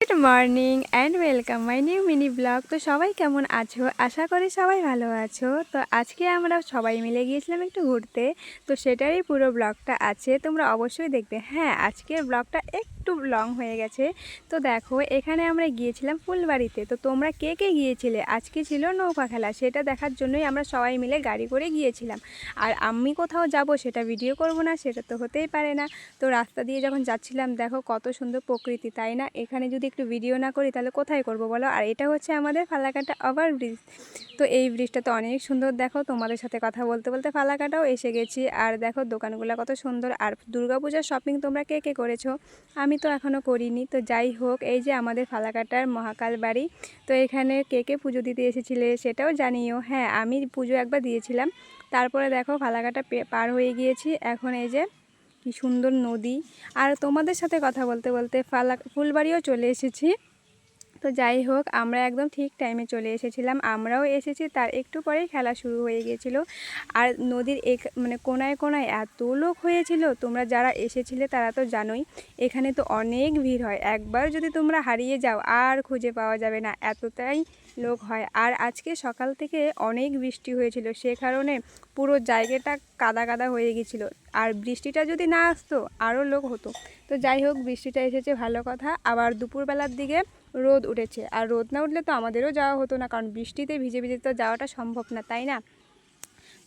Good morning and welcome my new mini blog তো সবাই কেমন আছো? আশা করি সবাই ভালো আছো। তো আজকে আমরা সবাই মিলে গিয়েছিলাম একটু ঘুরতে। তো সেটারই পুরো ব্লগটা আছে, তোমরা অবশ্যই দেখবে। হ্যাঁ আজকের ব্লগটা একটু লং হয়ে গেছে। তো দেখো, এখানে আমরা গিয়েছিলাম ফুলবাড়িতে। তো তোমরা কে কে গিয়েছিলে? আজকে ছিল নৌকা খেলা, সেটা দেখার জন্যই আমরা সবাই মিলে গাড়ি করে গিয়েছিলাম। আর আমি কোথাও যাব সেটা ভিডিও করব না, সেটা তো হতেই পারে না। তো রাস্তা দিয়ে যখন যাচ্ছিলাম, দেখো কত সুন্দর প্রকৃতি, তাই না? এখানে যদি একটু ভিডিও না করি, তাহলে কোথায় করব বলো? আর এটা হচ্ছে আমাদের ফালাকাটা ওভার ব্রিজ তো এই ব্রিজটা তো অনেক সুন্দর, দেখো তোমাদের সাথে কথা বলতে বলতে ফালাকাটাও এসে গেছি। আর দেখো দোকানগুলো কত সুন্দর। আর দুর্গাপূজার শপিং তোমরা কে কে করেছ? আমি তো এখনও করিনি। তো যাই হোক, এই যে আমাদের ফালাকাটার মহাকাল বাড়ি, তো এখানে কে কে পুজো দিতে এসেছিলে সেটাও জানিও। হ্যাঁ আমি পুজো একবার দিয়েছিলাম। তারপরে দেখো ফালাকাটা পার হয়ে গিয়েছি। এখন এই যে কি সুন্দর নদী। আর তোমাদের সাথে কথা বলতে বলতে ফালা ফুলবাড়িও চলে এসেছি। তো যাই হোক, আমরা একদম ঠিক টাইমে চলে এসেছিলাম। আমরাও এসেছি, তার একটু পরেই খেলা শুরু হয়ে গিয়েছিল আর নদীর এক মানে কোনায় কোনায় এত লোক হয়েছিল, তোমরা যারা এসেছিলে তারা তো জানোই, এখানে তো অনেক ভিড় হয়। একবার যদি তোমরা হারিয়ে যাও, আর খুঁজে পাওয়া যাবে না, এতটাই লোক হয়। আর আজকে সকাল থেকে অনেক বৃষ্টি হয়েছিল, সে কারণে পুরো জায়গাটা কাদা কাদা হয়ে গেছিল। আর বৃষ্টিটা যদি না আসতো আরও লোক হতো। তো যাই হোক, বৃষ্টিটা এসেছে, ভালো কথা। আবার দুপুরবেলার দিকে রোদ উঠেছে। আর রোদ না উঠলে তো আমাদেরও যাওয়া হতো না, কারণ বৃষ্টিতে ভিজে ভিজে তো যাওয়াটা সম্ভব না, তাই না?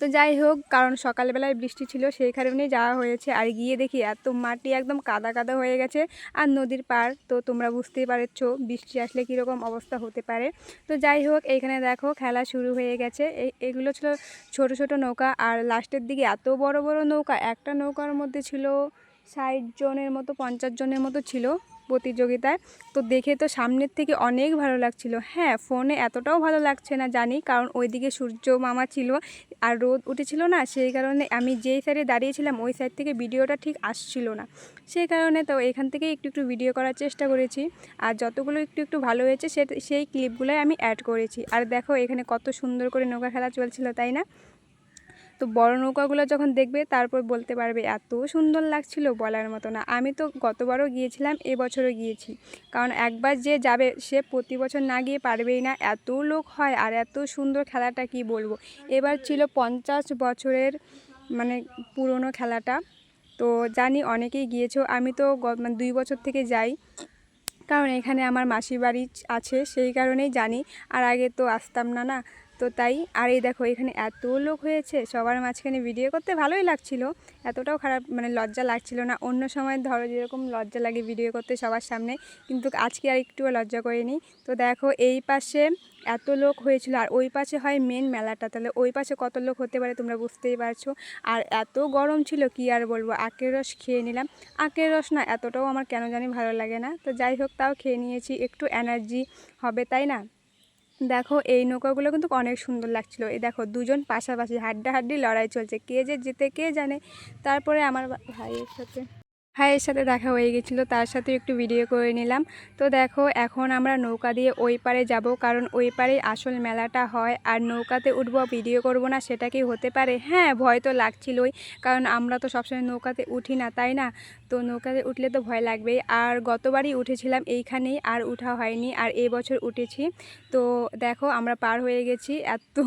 তো যাই হোক, কারণ সকালবেলায় বৃষ্টি ছিল, সেই কারণেই যাওয়া হয়েছে। আর গিয়ে দেখি এত মাটি একদম কাদা কাদা হয়ে গেছে, আর নদীর পার তো তোমরা বুঝতেই পারছ বৃষ্টি আসলে কীরকম অবস্থা হতে পারে। তো যাই হোক এইখানে দেখো খেলা শুরু হয়ে গেছে। এগুলো ছিল ছোট ছোট নৌকা, আর লাস্টের দিকে এত বড় বড় নৌকা, একটা নৌকার মধ্যে ছিল ষাট জনের মতো, পঞ্চাশ জনের মতো ছিল। প্রতিযোগিতায়। তো দেখে তো সামনের থেকে অনেক ভালো লাগছিল। হ্যাঁ ফোনে এতটাও ভালো লাগছে না জানি, কারণ ওইদিকে সূর্য মামা ছিল আর রোদ উঠেছিল না, সেই কারণে আমি যেই সাইডে দাঁড়িয়েছিলাম, ওই সাইড থেকে ভিডিওটা ঠিক আসছিল না। সেই কারণে তো এখান থেকে একটু একটু ভিডিও করার চেষ্টা করেছি। আর যতগুলো একটু একটু ভালো হয়েছে, সে, সেই ক্লিপগুলোই আমি অ্যাড করেছি। আর দেখো এখানে কত সুন্দর করে নৌকা খেলা চলছিল, তাই না? তো বড় নৌকাগুলো যখন দেখবে, তারপর বলতে পারবে, এত সুন্দর লাগছিল বলার মতো না। আমি তো গতবারও গিয়েছিলাম, এবছরও গিয়েছি। কারণ একবার যে যাবে, সে প্রতি বছর না গিয়ে পারবেই না। এত লোক হয় আর এত সুন্দর খেলাটা কি বলব? এবার ছিল পঞ্চাশ বছরের মানে পুরনো খেলাটা। তো জানি অনেকেই গিয়েছো। আমি তো মানে দুই বছর থেকে যাই। কারণ এখানে আমার মাসির বাড়ি আছে, সেই কারণেই জানি। আর আগে তো আসতাম না না? তো তাই, আর এই দেখো এখানে এত লোক হয়েছে, সবার মাঝখানে ভিডিও করতে ভালোই লাগছিল। এতটাও খারাপ মানে লজ্জা লাগছিল না। অন্য সময় ধরো যেরকম লজ্জা লাগে ভিডিও করতে সবার সামনে, কিন্তু আজকে আর একটুও লজ্জা করিনি। তো দেখো এই পাশে এত লোক হয়েছিল, আর ওই পাশে হয় মেন মেলাটা। তাহলে ওই পাশে কত লোক হতে পারে তোমরা বুঝতেই পারছ। আর এত গরম ছিল, কি আর বলব? আখের রস খেয়ে নিলাম। আখের রস না, এতটাও আমার কেন জানি ভালো লাগে না। তো যাই হোক, তাও খেয়ে নিয়েছি, একটু এনার্জি হবে, তাই না? দেখো এই নৌকাগুলো কিন্তু অনেক সুন্দর লাগছিল। এই দেখো দুজন পাশাপাশি হাড্ডাহাড্ডি লড়াই চলছে। কে যে যেতে কে জানে। তারপরে আমার ভাইয়ের সাথে ভাইয়ের সাথে দেখা হয়ে গেছিল, তার সাথে একটু ভিডিও করে নিলাম। তো দেখো, এখন আমরা নৌকা দিয়ে ওই পারে যাব, কারণ ওই পারে আসল মেলাটা হয়। আর নৌকাতে উঠবো ভিডিও করব না, সেটা কি হতে পারে? হ্যাঁ ভয় তো লাগছিলই, কারণ আমরা তো সবসময় নৌকাতে উঠি না, তাই না? তো নৌকাতে উঠলে তো ভয় লাগবেই। আর গতবারই উঠেছিলাম এইখানেই, আর উঠা হয়নি, আর এবছর উঠেছি। তো দেখো, আমরা পার হয়ে গেছি। এত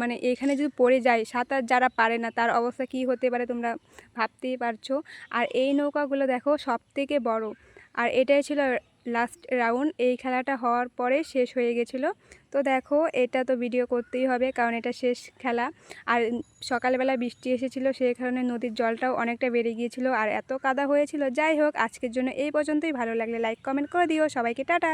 মানে এখানে যদি পড়ে যায়, সাঁতার যারা পারে না, তার অবস্থা কি হতে পারে তোমরা ভাবতেই পারছ। আর এই নৌকাগুলো দেখো সব থেকে বড়ো। আর এটাই ছিল লাস্ট রাউন্ড এই খেলাটা হওয়ার পরে শেষ হয়ে গেছিল। তো দেখো, এটা তো ভিডিও করতেই হবে, কারণ এটা শেষ খেলা। আর সকালবেলা বৃষ্টি এসেছিল, সেই কারণে নদীর জলটাও অনেকটা বেড়ে গিয়েছিল। আর এত কাদা হয়েছিল, যাই হোক, আজকের জন্য এই পর্যন্তই। ভালো লাগলে লাইক কমেন্ট করে দিও। সবাইকে টাটা!